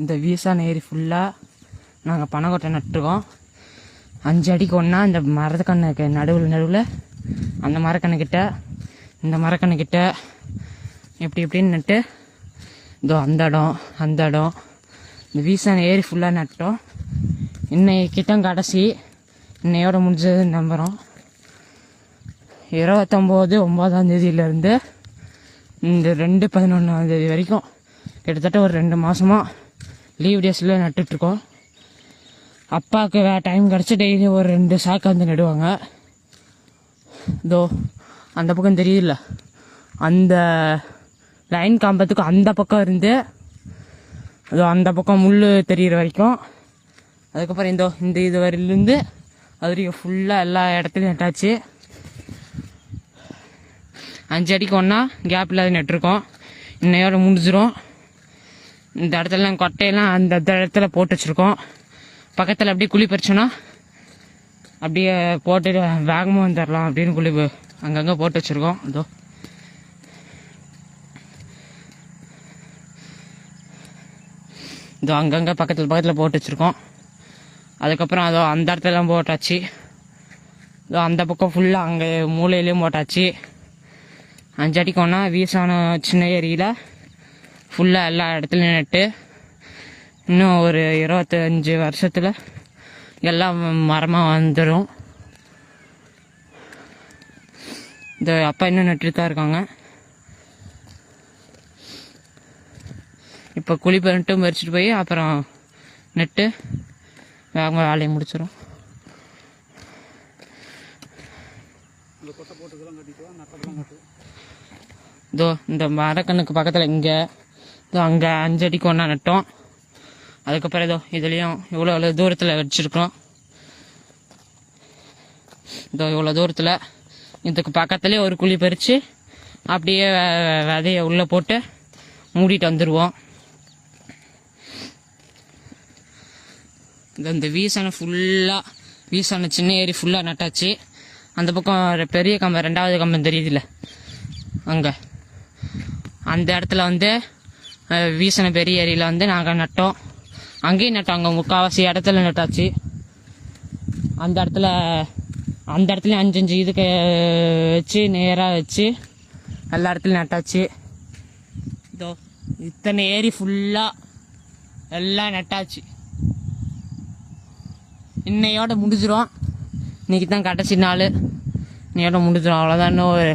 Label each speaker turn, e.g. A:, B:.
A: இந்த வீசான ஏரி ஃபுல்லாக நாங்கள் பனைக்கொட்டை நட்டுருக்கோம். அஞ்சு அடிக்கு ஒன்றா இந்த மரத்துக்கண்ணுக்கு நடுவில் நடுவில் அந்த மரக்கண்ணுக்கிட்ட இந்த மரக்கண்ணுக்கிட்ட எப்படி எப்படின்னு நட்டு இதோ அந்த இடம் அந்த இடம். இந்த வீசான ஏரி ஃபுல்லாக நட்டோம். இன்னைக்கிட்ட கடைசி இன்னையோட முடிஞ்சது நம்புகிறோம் இருபத்தொம்போது ஒம்பதாம் தேதியிலேருந்து இந்த ரெண்டு பதினொன்றாம் தேதி வரைக்கும் கிட்டத்தட்ட ஒரு ரெண்டு மாதமாக லீவ் டேஸில் நட்டுட்ருக்கோம் அப்பாவுக்கு வே டைம் கிடச்சி டெய்லி ஒரு ரெண்டு சாக்கு வந்து நடுவாங்க. இதோ அந்த பக்கம் தெரியல அந்த லைன் காம்பத்துக்கு அந்த பக்கம் இருந்து அதோ அந்த பக்கம் முள் தெரியிற வரைக்கும். அதுக்கப்புறம் இந்த இந்த இது வரையிலேருந்து அது வரைக்கும் ஃபுல்லாக எல்லா இடத்துலையும் நட்டாச்சு. அஞ்சு அடிக்கு ஒன்றா கேப் இல்லாத நட்டுருக்கோம். இன்னையோட முடிஞ்சிரும். இந்த இடத்துலலாம் கொட்டையெல்லாம் அந்த அந்த இடத்துல போட்டு வச்சுருக்கோம். பக்கத்தில் அப்படியே குழி பறிச்சோன்னா அப்படியே போட்டு வேகமாக வந்துடலாம் அப்படின்னு குழி அங்கங்கே போட்டு வச்சுருக்கோம். அதோ. இதோ அங்கங்கே பக்கத்தில் பக்கத்தில் போட்டு வச்சுருக்கோம். அதுக்கப்புறம் அதோ அந்த இடத்துலலாம் போட்டாச்சு. இதோ அந்த பக்கம் ஃபுல்லாக அங்கே மூலையிலையும் போட்டாச்சு. அஞ்சு அடிக்கு ஒன்றா வீசான சின்ன ஏரியில் ஃபுல்லாக எல்லா இடத்துலையும் நட்டு இன்னும் ஒரு இருபத்தஞ்சி வருஷத்தில் எல்லாம் மரமாக வந்துடும் இந்த அப்பா இன்னும் நட்டுட்டு தான் இருக்காங்க. இப்போ குழி பண்ணிட்டு மறிச்சிட்டு போய் அப்புறம் நட்டு அவங்க வேலையை முடிச்சிடும் இதோ இந்த மரக்கண்ணுக்கு பக்கத்தில் இங்கே இதோ அங்கே அஞ்சு அடிக்கு ஒன்றா நட்டோம் அதுக்கப்புறம் ஏதோ இதுலேயும் இவ்வளோ இவ்வளோ தூரத்தில் வச்சுருக்கோம் இதோ இவ்வளோ தூரத்தில் இதுக்கு பக்கத்துலேயே ஒரு குழி பறித்து அப்படியே விதையை உள்ளே போட்டு மூடிட்டு வந்துடுவோம் இந்த இந்த வீசானை ஃபுல்லாக வீசனை சின்ன ஏரி ஃபுல்லாக நட்டாச்சு. அந்த பக்கம் பெரிய கம்பம் ரெண்டாவது கம்பம் தெரியுதுல்ல. அங்கே. அந்த இடத்துல வந்து வீசின பெரிய ஏரியில் வந்து நாங்கள் நட்டோம். அங்கேயும் நட்டோம் அங்கே முக்கால்வாசி இடத்துல நட்டாச்சு. அந்த இடத்துல அந்த இடத்துல அஞ்சு அஞ்சு இதுக்கு வச்சு நேராக வச்சு எல்லா இடத்துலையும் நட்டாச்சு. இதோ இத்தனை ஏரி ஃபுல்லாக எல்லாம் நட்டாச்சு. இன்னையோட முடிஞ்சிரும். இன்றைக்கி தான் கடைசி நாள். இன்னையோட முடிஞ்சிடும் அவ்வளோதான் இன்னும் ஒரு